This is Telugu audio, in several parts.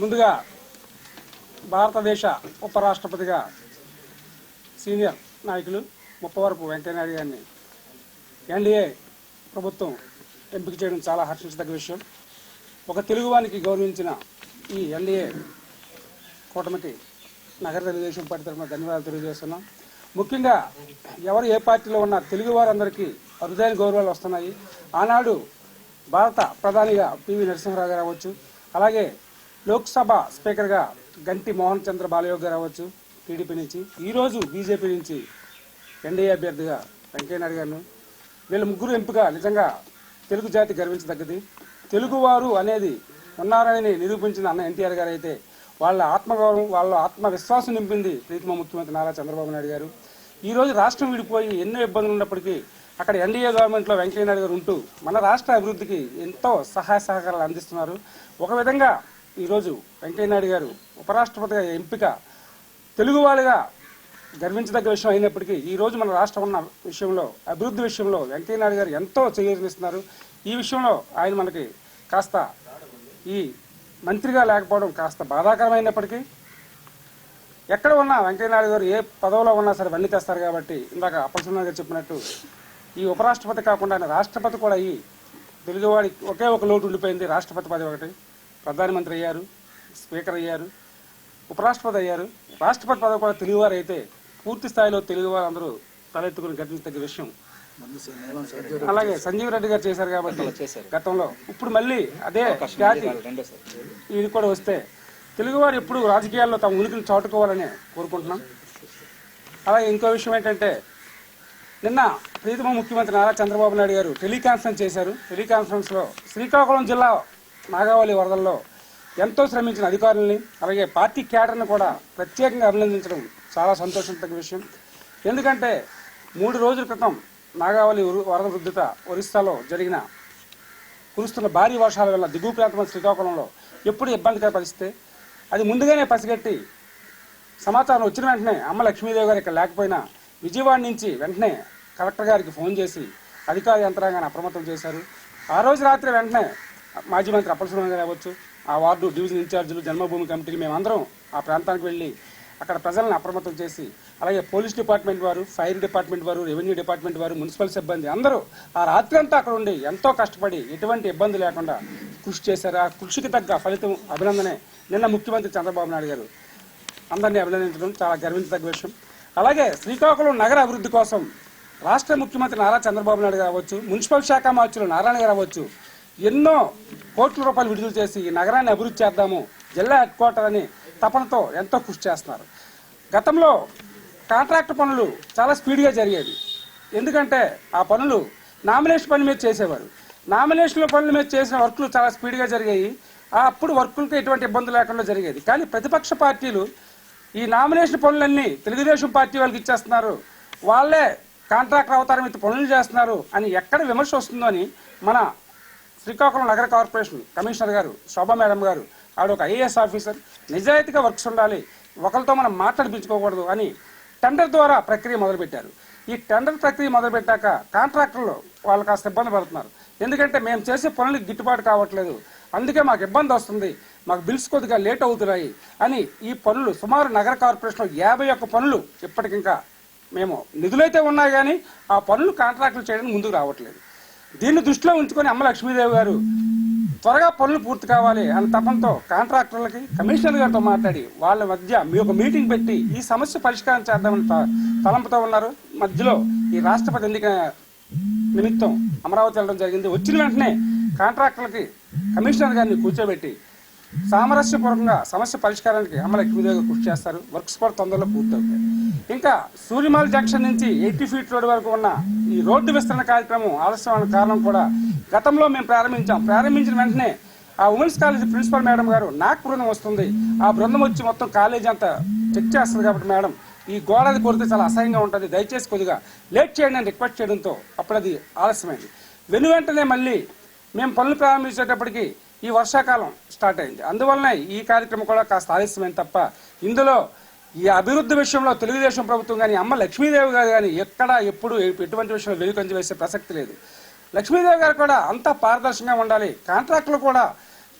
ముందుగా భారతదేశ ఉపరాష్ట్రపతిగా సీనియర్ నాయకులు ముప్పవరపు వెంకయ్యనాయుడు గారిని ఎన్డీఏ ప్రభుత్వం ఎంపిక చేయడం చాలా హర్షించదగ్గ విషయం. ఒక తెలుగువానికి గౌరవించిన ఈ ఎన్డీఏ కూటమికి నగర తెలుగుదేశం పార్టీ తరఫున ధన్యవాదాలు తెలియజేస్తున్నాం. ముఖ్యంగా ఎవరు ఏ పార్టీలో ఉన్న తెలుగు వారందరికీ అరుదైన గౌరవాలు వస్తున్నాయి. ఆనాడు భారత ప్రధానిగా పివి నరసింహరావు గారు అవ్వచ్చు అలాగే లోక్సభ స్పీకర్గా గంటి మోహన్ చంద్ర బాలయోగ్ గారు అవ్వచ్చు టీడీపీ నుంచి. ఈరోజు బీజేపీ నుంచి ఎన్డీఏ అభ్యర్థిగా వెంకయ్యనాయుడు గారు వీళ్ళ ముగ్గురు ఎంపిక నిజంగా తెలుగు జాతి గర్వించదగ్గది. తెలుగువారు అనేది ఉన్నారని నిరూపించిన అన్న ఎన్టీఆర్ గారు అయితే వాళ్ళ ఆత్మగౌరవం వాళ్ళ ఆత్మవిశ్వాసం నింపింది ప్రీతిమ ముఖ్యమంత్రి నారా చంద్రబాబు నాయుడు గారు. ఈ రోజు రాష్ట్రం విడిపోయి ఎన్నో ఇబ్బందులు ఉన్నప్పటికీ అక్కడ ఎన్డీఏ గవర్నమెంట్లో వెంకయ్యనాయుడు గారు ఉంటూ మన రాష్ట్ర అభివృద్ధికి ఎంతో సహాయ సహకారాలు అందిస్తున్నారు. ఒక విధంగా ఈరోజు వెంకయ్యనాయుడు గారు ఉపరాష్ట్రపతిగా ఎంపిక తెలుగు వాళ్ళుగా గర్వించదగ్గ విషయం అయినప్పటికీ ఈరోజు మన రాష్ట్రం ఉన్న విషయంలో అభివృద్ధి విషయంలో వెంకయ్యనాయుడు గారు ఎంతో చేయనిస్తున్నారు ఈ విషయంలో ఆయన మనకి కాస్త ఈ మంత్రిగా లేకపోవడం కాస్త బాధాకరమైనప్పటికీ ఎక్కడ ఉన్నా వెంకయ్యనాయుడు గారు ఏ పదవిలో ఉన్నా సరే వన్నీ తెస్తారు కాబట్టి ఇందాక అప్పలసున్నా గారు చెప్పినట్టు ఈ ఉపరాష్ట్రపతి కాకుండా ఆయన రాష్ట్రపతి కూడా అయ్యి తెలుగువాడి ఒకే ఒక లోటు ఉండిపోయింది రాష్ట్రపతి పదవి ఒకటి. ప్రధానమంత్రి అయ్యారు స్పీకర్ అయ్యారు ఉపరాష్ట్రపతి అయ్యారు. రాష్ట్రపతి పదవి కూడా తెలుగువారు అయితే పూర్తి స్థాయిలో తెలుగువారు అందరూ తలెత్తుకుని గర్వించదగ్గ విషయం. అలాగే సంజీవ్ రెడ్డి గారు చేశారు కాబట్టి గతంలో. ఇప్పుడు మళ్ళీ అదే జాతి ఇది కూడా వస్తే తెలుగువారు ఎప్పుడు రాజకీయాల్లో తమ ఉనికిని చాటుకోవాలని కోరుకుంటున్నాం. అలాగే ఇంకో విషయం ఏంటంటే నిన్న ప్రీతమ ముఖ్యమంత్రి నారా చంద్రబాబు నాయుడు గారు టెలికాన్ఫరెన్స్ చేశారు. టెలికాన్ఫరెన్స్లో శ్రీకాకుళం జిల్లా నాగావళి వరదల్లో ఎంతో శ్రమించిన అధికారుల్ని అలాగే పార్టీ క్యాడర్ని కూడా ప్రత్యేకంగా అభినందించడం చాలా సంతోషించదగ్గ విషయం. ఎందుకంటే మూడు రోజుల క్రితం నాగావళి వరద వృద్ధిత ఒరిస్సాలో జరిగిన కురుస్తున్న భారీ వర్షాల వల్ల దిగువ ప్రాంతమైన శ్రీకాకుళంలో ఎప్పుడు ఇబ్బందికర పరిస్థితి అది ముందుగానే పసిగట్టి సమాచారం వచ్చిన వెంటనే అమ్మ లక్ష్మీదేవి గారు ఇక్కడ లేకపోయినా విజయవాడ నుంచి వెంటనే కలెక్టర్ గారికి ఫోన్ చేసి అధికార యంత్రాంగాన్ని అప్రమత్తం చేశారు. ఆ రోజు రాత్రి వెంటనే మాజీ మంత్రి అప్పలసుబ్రహ్మణ్యం గారు అవ్వచ్చు ఆ వార్డు డివిజన్ ఇన్ఛార్జీలు జన్మభూమి కమిటీలు మేమందరం ఆ ప్రాంతానికి వెళ్ళి అక్కడ ప్రజలను అప్రమత్తం చేసి అలాగే పోలీస్ డిపార్ట్మెంట్ వారు ఫైర్ డిపార్ట్మెంట్ వారు రెవెన్యూ డిపార్ట్మెంట్ వారు మున్సిపల్ సిబ్బంది అందరూ ఆ రాత్రి అంతా అక్కడ ఉండి ఎంతో కష్టపడి ఎటువంటి ఇబ్బంది లేకుండా కృషి చేశారు. ఆ కృషికి తగ్గ ఫలితం అభినందనే నిన్న ముఖ్యమంత్రి చంద్రబాబు నాయుడు గారు అందరినీ అభినందించడం చాలా గర్వించదగ్గ విషయం. అలాగే శ్రీకాకుళం నగర అభివృద్ధి కోసం రాష్ట్ర ముఖ్యమంత్రి నారా చంద్రబాబు నాయుడు గారు అవ్వచ్చు మున్సిపల్ శాఖ మార్చులు నారాయణ గారు అవ్వచ్చు ఎన్నో కోట్ల రూపాయలు విడుదల చేసి ఈ నగరాన్ని అభివృద్ధి చేద్దాము జిల్లా హెడ్ క్వార్టర్ అని తపనతో ఎంతో కృషి చేస్తున్నారు గతంలో కాంట్రాక్ట్ పనులు చాలా స్పీడ్గా జరిగేవి. ఎందుకంటే ఆ పనులు నామినేషన్ పని మీద చేసేవారు. నామినేషన్ పనుల మీద చేసిన వర్కులు చాలా స్పీడ్గా జరిగాయి. ఆ అప్పుడు వర్కులకు ఎటువంటి ఇబ్బంది లేకుండా జరిగేది. కానీ ప్రతిపక్ష పార్టీలు ఈ నామినేషన్ పనులన్నీ తెలుగుదేశం పార్టీ వాళ్ళకి ఇచ్చేస్తున్నారు. వాళ్ళే కాంట్రాక్ట్ అవతారం మీద పనులు చేస్తున్నారు అని ఎక్కడ విమర్శ వస్తుందో అని మన శ్రీకాకుళం నగర కార్పొరేషన్ కమిషనర్ గారు శోభా మేడం గారు ఆవిడ ఒక ఐఏఎస్ ఆఫీసర్. నిజాయితీగా వర్క్స్ ఉండాలి. ఒకరితో మనం మాట్లాడిపించుకోకూడదు అని టెండర్ ద్వారా ప్రక్రియ మొదలుపెట్టారు. ఈ టెండర్ ప్రక్రియ మొదలుపెట్టాక కాంట్రాక్టర్లు వాళ్ళు కాస్త ఇబ్బంది పడుతున్నారు. ఎందుకంటే మేము చేసే పనులకు గిట్టుబాటు కావట్లేదు. అందుకే మాకు ఇబ్బంది వస్తుంది. మాకు బిల్స్ కొద్దిగా లేట్ అవుతున్నాయి అని ఈ పనులు సుమారు నగర కార్పొరేషన్లో యాభై ఒక్క పనులు ఇప్పటికింకా మేము నిధులైతే ఉన్నాయి కానీ ఆ పనులు కాంట్రాక్టులు చేయడానికి ముందుకు రావట్లేదు. దీన్ని దృష్టిలో ఉంచుకొని అమ్మ లక్ష్మీదేవి గారు త్వరగా పనులు పూర్తి కావాలి అని తపంతో కాంట్రాక్టర్లకి కమిషనర్ గారితో మాట్లాడి వాళ్ళ మధ్య మీ ఒక మీటింగ్ పెట్టి ఈ సమస్య పరిష్కారం చేద్దామని త- తలంపుతో ఉన్నారు. మధ్యలో ఈ రాష్ట్రపతి ఎన్నిక నిమిత్తం అమరావతి వెళ్ళడం జరిగింది. వచ్చిన వెంటనే కాంట్రాక్టర్లకి కమిషనర్ గారిని కూర్చోబెట్టి సామరస్యపూర్వకంగా సమస్య పరిష్కారానికి అమలు ఎక్కువగా కృషి చేస్తారు. వర్క్స్ కూడా తొందరలో పూర్తవుతాయి. ఇంకా సూర్యమాల జంక్షన్ నుంచి ఎయిటీ ఫీట్ రోడ్ వరకు ఉన్న ఈ రోడ్డు విస్తరణ కార్యక్రమం ఆలస్యం కారణం కూడా గతంలో మేము ప్రారంభించాం. ప్రారంభించిన వెంటనే ఆ ఉమెన్స్ కాలేజ్ ప్రిన్సిపల్ మేడం గారు నాకు బృందం వస్తుంది. ఆ బృందం వచ్చి మొత్తం కాలేజీ అంతా చెక్ చేస్తుంది కాబట్టి మేడం ఈ గోడది కొడితే చాలా అసహ్యంగా ఉంటుంది. దయచేసి కొద్దిగా లేట్ చేయండి అని రిక్వెస్ట్ చేయడంతో అప్పుడు అది ఆలస్యమైంది. వెను వెంటనే మళ్ళీ మేము పనులు ప్రారంభించేటప్పటికి ఈ వర్షాకాలం స్టార్ట్ అయింది. అందువలన ఈ కార్యక్రమం కూడా కాస్త ఆలస్యమైంది తప్ప ఇందులో ఈ అభివృద్ధి విషయంలో తెలుగుదేశం ప్రభుత్వం కానీ అమ్మ లక్ష్మీదేవి గారు కానీ ఎక్కడ ఎప్పుడు ఎటువంటి విషయంలో వెలుకంచి వేసే ప్రసక్తి లేదు. లక్ష్మీదేవి గారు కూడా అంతా పారదర్శకంగా ఉండాలి. కాంట్రాక్టులు కూడా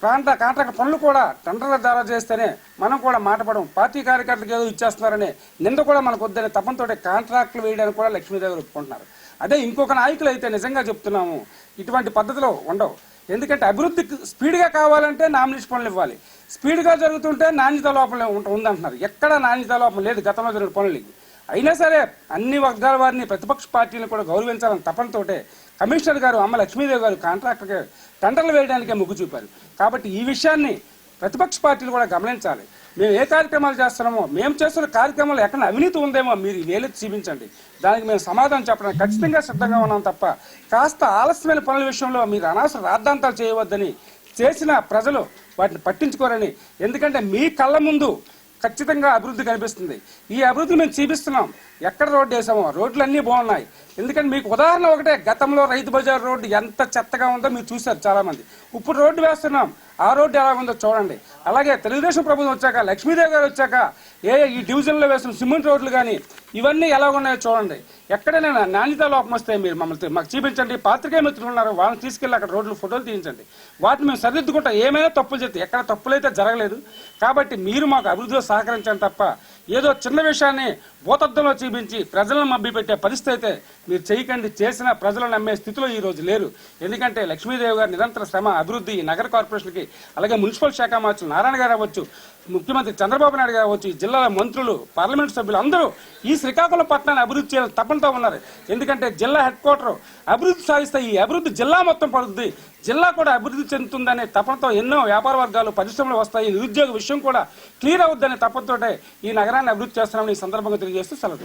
ప్రాంత కాంట్రాక్ట్ పనులు కూడా టెండర్ల ద్వారా చేస్తేనే మనం కూడా మాటపడం పార్టీ కార్యకర్తలకు ఏదో ఇచ్చేస్తున్నారని నింద కూడా మనకు వద్దనే తపంతో కాంట్రాక్టులు వేయడానికి కూడా లక్ష్మీదేవి గారు ఒప్పుకుంటున్నారు. అదే ఇంకొక నాయకులు అయితే నిజంగా చెప్తున్నాము ఇటువంటి పద్ధతిలో ఉండవు. ఎందుకంటే అభివృద్ధి స్పీడ్గా కావాలంటే నామినేషన్ పనులు ఇవ్వాలి. స్పీడ్గా జరుగుతుంటే నాణ్యత లోపం ఉందంటున్నారు. ఎక్కడ నాణ్యత లోపం లేదు గతంలో జరిగిన పనులు అయినా సరే అన్ని వర్గాల వారిని ప్రతిపక్ష పార్టీని కూడా గౌరవించాలని తపనతోటే కమిషనర్ గారు అమ్మ లక్ష్మీదేవి గారు కాంట్రాక్టర్కి టెండర్లు వేయడానికే మొగ్గు చూపారు. కాబట్టి ఈ విషయాన్ని ప్రతిపక్ష పార్టీలు కూడా గమనించాలి. మేము ఏ కార్యక్రమాలు చేస్తున్నామో మేము చేస్తున్న కార్యక్రమాలు ఎక్కడ అవినీతి ఉందేమో మీరు వేలెత్తి చూపించండి. దానికి మేము సమాధానం చెప్పడానికి ఖచ్చితంగా సిద్ధంగా ఉన్నాం తప్ప కాస్త ఆలస్యమైన పనుల విషయంలో మీరు అనవసర రాద్ధాంతాలు చేయవద్దని చేసిన ప్రజలు వాటిని పట్టించుకోరని. ఎందుకంటే మీ కళ్ళ ముందు ఖచ్చితంగా అభివృద్ధి కనిపిస్తుంది. ఈ అభివృద్ధి మేము చూపిస్తున్నాం. ఎక్కడ రోడ్డు వేసామో రోడ్లు అన్నీ బాగున్నాయి. ఎందుకంటే మీకు ఉదాహరణ ఒకటే గతంలో రైతు బజార్ రోడ్డు ఎంత చెత్తగా ఉందో మీరు చూశారు చాలామంది. ఇప్పుడు రోడ్డు వేస్తున్నాం. ఆ రోడ్డు ఎలా ఉందో చూడండి. అలాగే తెలుగుదేశం ప్రభుత్వం వచ్చాక లక్ష్మీదేవి గారు వచ్చాక ఏ ఈ డివిజన్లో వేసిన సిమెంట్ రోడ్లు కానీ ఇవన్నీ ఎలా ఉన్నాయో చూడండి. ఎక్కడైనా నాణ్యత లోపం వస్తే మీరు మమ్మల్ని మాకు చూపించండి. పాత్రికే మిత్రులు ఉన్నారు వాళ్ళని తీసుకెళ్ళి అక్కడ రోడ్లు ఫోటోలు తీయించండి. వాటిని మేము సరిదిద్దుకుంటాం. ఏమైనా తప్పులు చేస్తే ఎక్కడ తప్పులైతే జరగలేదు కాబట్టి మీరు మాకు అభివృద్ధిలో సహకరించండి తప్ప ఏదో చిన్న విషయాన్ని భూతద్దంలో చూపించి ప్రజలను మభ్యపెట్టే పరిస్థితి అయితే మీరు చేయకండి. చేసిన ప్రజలను నమ్మే స్థితిలో ఈరోజు లేరు. ఎందుకంటే లక్ష్మీదేవి గారి నిరంతర శ్రమ అభివృద్ధి ఈ నగర కార్పొరేషన్కి అలాగే మున్సిపల్ శాఖ మార్చులు నారాయణ గారు అవ్వచ్చు ముఖ్యమంత్రి చంద్రబాబు నాయుడు గారు వచ్చి జిల్లాల మంత్రులు పార్లమెంట్ సభ్యులు అందరూ ఈ శ్రీకాకుళం పట్టణాన్ని అభివృద్ధి చేయాలని తపనతో ఉన్నారు. ఎందుకంటే జిల్లా హెడ్ క్వార్టర్ అభివృద్ధి సాధిస్తే ఈ అభివృద్ధి జిల్లా మొత్తం పడుతుంది. జిల్లా కూడా అభివృద్ధి చెందుతుందనే తపనతో ఎన్నో వ్యాపార వర్గాలు పరిశ్రమలు వస్తాయి. నిరుద్యోగ విషయం కూడా క్లియర్ అవుద్దనే తపనతోటే ఈ నగరాన్ని అభివృద్ధి చేస్తున్నామని ఈ సందర్భంగా తెలియజేస్తూ సెలవు